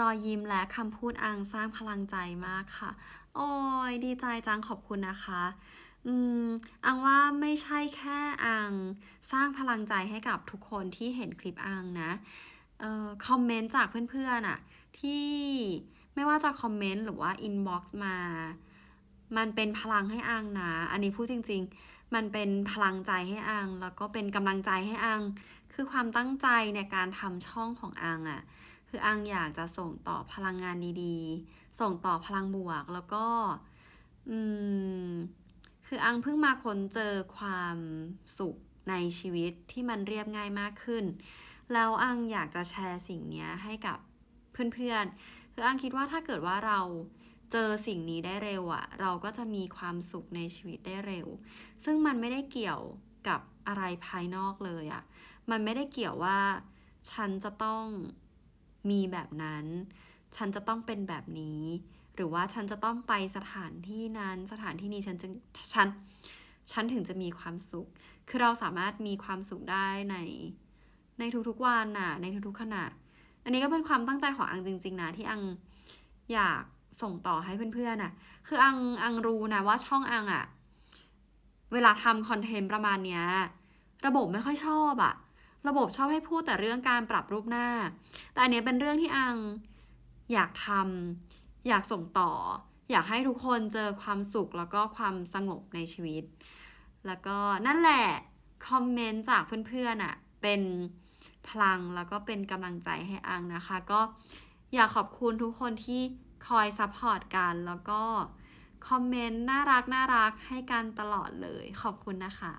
รอยยิ้มและคำพูดอังสร้างพลังใจมากค่ะ โอ้ยดีใจจังขอบคุณนะคะ อืมอังว่าไม่ใช่แค่อังสร้างพลังใจให้กับทุกคนที่เห็นคลิปอังนะเอ่อคอมเมนต์จากเพื่อนๆอะที่ไม่ว่าจะคอมเมนต์หรือว่าอินบ็อกซ์มา มันเป็นพลังให้อังนะ อันนี้พูดจริง ๆ มันเป็นพลังใจให้อัง แล้วก็เป็นกำลังใจให้อัง คือความตั้งใจในการทำช่องของอังอะ คืออังอยากจะส่งต่อพลังงานดีๆ ส่งต่อพลังบวกแล้วก็ อืม คืออังเพิ่งมาค้นเจอความสุขในชีวิตที่มันเรียบง่ายมากขึ้น แล้วอังอยากจะแชร์สิ่งนี้ให้กับเพื่อนๆ คืออังคิดว่าถ้าเกิดว่าเราเจอสิ่งนี้ได้เร็วอะเราก็จะมีความสุขในชีวิตได้เร็ว ซึ่งมันไม่ได้เกี่ยวกับอะไรภายนอกเลยอะมันไม่ได้เกี่ยวว่า ฉันจะต้อง มีแบบนั้น ฉันจะต้องเป็นแบบนี้ หรือว่าฉันจะต้องไปสถานที่นั้น สถานที่นี้ฉันจึงฉันฉันถึงจะมีความสุข คือเราสามารถมีความสุขได้ในในทุกๆวันน่ะ ในทุกๆขณะ อันนี้ก็เป็นความตั้งใจของอังจริง ๆ นะที่อังอยากส่งต่อให้เพื่อนๆน่ะ คืออังอังรู้นะว่าช่องอังอะเวลาทำคอนเทนต์ประมาณเนี้ย ระบบไม่ค่อยชอบอะ ระบบชอบให้พูดแต่เรื่องการปรับรูปหน้า แต่อันนี้เป็นเรื่องที่อังอยากทำอยากส่งต่อ อยากให้ทุกคนเจอความสุขแล้วก็ความสงบในชีวิต แล้วก็นั่นแหละ คอมเมนต์จากเพื่อนๆอะ เป็นพลังแล้วก็เป็นกำลังใจให้อังนะคะ ก็อยากขอบคุณทุกคนที่คอยซัพพอร์ตกัน แล้วก็คอมเมนต์น่ารักน่ารักให้กันตลอดเลย ขอบคุณนะคะ